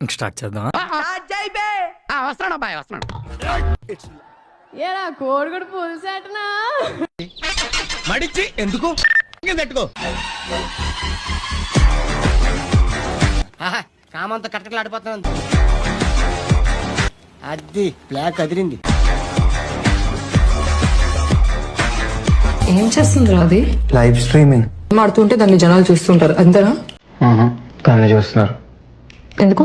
ఇంక స్టార్ట్ చేద్దాం వస్తున్నాడు అబ్బాయి వస్తున్నాడు. ఏరా కోడిగుడు పులిసేటనా మడిచి ఎందుకు? తట్టుకో. ఆహా, కామంతో కట్టకలాడిపోతున్నాను అది బ్లాక్ అదిరింది ఏం చేస్తుంది అది? లైవ్ స్ట్రీమింగ్ ఆడుతుంటే దాన్ని జనాలు చూస్తుంటారు అంతేనా? దాన్ని చూస్తున్నారు. ఎందుకు?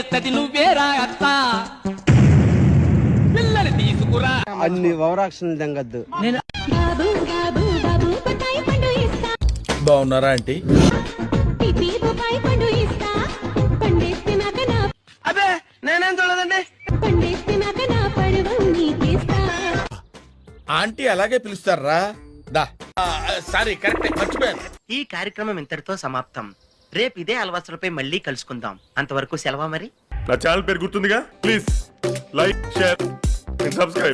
చేస్తది నువ్వేరా అత్త. పిల్లని తీసుకురా. అన్ని పండు ఇస్తా. బాగున్నారా ఆంటీ? నేనేం చూడదండి? ఆంటీ అలాగే పిలుస్తారా? దా. సారీ కరెక్ట్ మర్చిపోయాను. ఈ కార్యక్రమం ఇంతటితో సమాప్తం. రేపు ఇదే అలవాసులపై మళ్ళీ కలుసుకుందాం. అంతవరకు సెలవా మరి? నా ఛానల్ పేరు గుర్తుందిగా? Please like share subscribe.